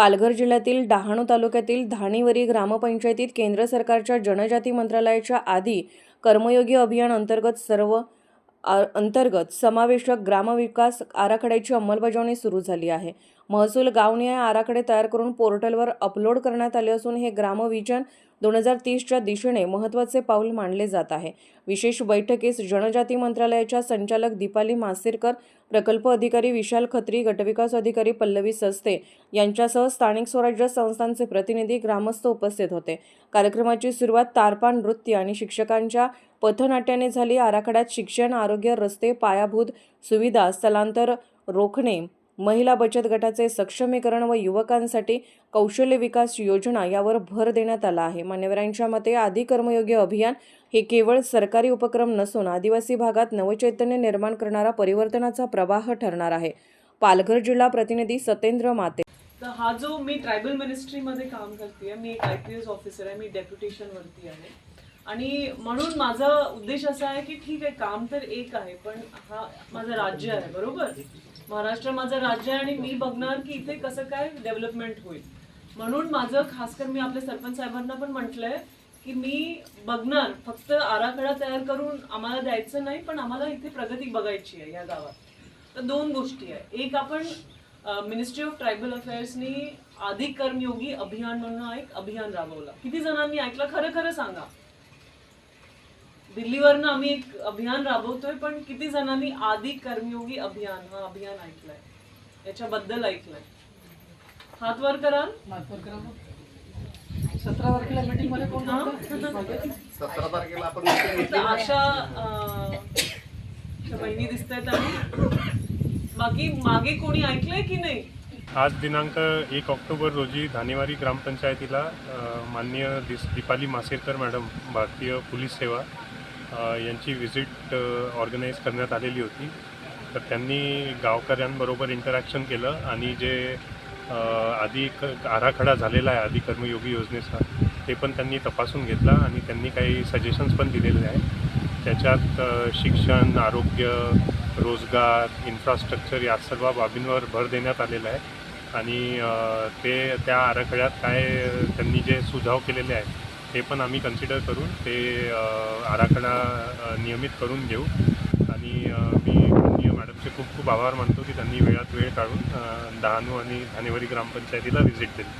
पालघर जिल्ह्यातील डहाणू तालुक्यातील धाणीवरी ग्रामपंचायतीत केंद्र सरकारच्या जनजाती मंत्रालयाच्या आधी कर्मयोगी अभियान अंतर्गत सर्व अंतर्गत समावेशक ग्रामविकास आराखड्याची अंमलबजावणी सुरू झाली आहे. महसूल गावनिहाय आराखडे तयार करून पोर्टलवर अपलोड करण्यात आले असून हे ग्रामविजन दोन हजार तीसच्या दिशेने महत्त्वाचे पाऊल मानले जात आहे. विशेष बैठकीस जनजाती मंत्रालयाच्या संचालक दीपाली मासेरकर प्रकल्प अधिकारी विशाल खत्री गटविकास अधिकारी पल्लवी सस्ते यांच्यासह स्थानिक स्वराज्य संस्थांचे प्रतिनिधी ग्रामस्थ उपस्थित होते. कार्यक्रमाची सुरुवात तारपा नृत्य आणि शिक्षकांच्या पथनाट्याने झाली. आराखड्यात शिक्षण आरोग्य रस्ते पायाभूत सुविधा स्थलांतर रोखणे महिला बचत गटाचे सक्षमीकरण व युवकांसाठी कौशल्य विकास योजना यावर भर देण्यात आला आहे. मान्यवरांच्या मते आदी कर्मयोगी अभियान हे केवळ सरकारी उपक्रम नसून आदिवासी भागात नवचैतन्य निर्माण करणारा परिवर्तनाचा प्रवाह ठरणार आहे. पालघर जिल्हा प्रतिनिधी सतेंद्र माते. तर हा जो मी ट्रायबल मिनिस्ट्रीमध्ये काम करते मी एक आय पी एस ऑफिसर आहे मी डेप्युटेशनवरती आहे. आणि म्हणून माझा उद्देश असा आहे की ठीक आहे काम तर एक आहे पण हा माझं राज्य आहे बरोबर? महाराष्ट्र माझं राज्य आहे आणि मी बघणार की इथे कसं काय डेव्हलपमेंट होईल. म्हणून माझं खासकर मी आपल्या सरपंच साहेबांना पण म्हटलंय की मी बघणार फक्त आराखडा तयार करून आम्हाला द्यायचं नाही पण आम्हाला इथे प्रगती बघायची आहे या गावात. तर दोन गोष्टी आहे. एक आपण मिनिस्ट्री ऑफ ट्रायबल अफेअर्सनी आधी कर्मयोगी अभियान म्हणून एक अभियान राबवलं. किती जणांनी ऐकलं? खरं खरं सांगा. दिल्लीवरनं आम्ही एक अभियान राबवतोय पण किती जणांनी आधी कर्मयोगी अभियान हा अभियान ऐकलंय. याच्याबद्दल ऐकलंय. हात वर कराल सतरा तारखेला मीटिंगमध्ये कोण? होतं? सतरा तारखेला आपण आशा बहिणी दिसत आहेत बाकी मागे कोणी ऐकलंय की नाही? आज दिनांक एक ऑक्टोबर रोजी धानेवारी ग्रामपंचायतीला माननीय दिस दीपाली मासेरकर मॅडम भारतीय पोलीस सेवा यांची व्हिजिट ऑर्गनाईज करण्यात आलेली होती. तर त्यांनी गावकऱ्यांबरोबर इंटरॅक्शन केलं आणि जे आधी क आराखडा झालेला आहे आधी कर्मयोगी योजनेचा ते पण त्यांनी तपासून घेतला आणि त्यांनी काही सजेशन्स पण दिलेले आहेत. त्याच्यात शिक्षण आरोग्य रोजगार इन्फ्रास्ट्रक्चर या सर्व बाबींवर भर देण्यात आलेला आहे. आणि ते त्या आराखड्यात काय त्यांनी जे सुझाव केलेले आहेत ते पण आम्ही कन्सिडर करून ते आराखडा नियमित करून घेऊ. आणि मी माननीय मॅडमचे खूप खूप आभार मानतो की त्यांनी वेळात वेळ काढून अ, डहाणू आणि धानेवारी ग्रामपंचायतीला व्हिजिट दिली.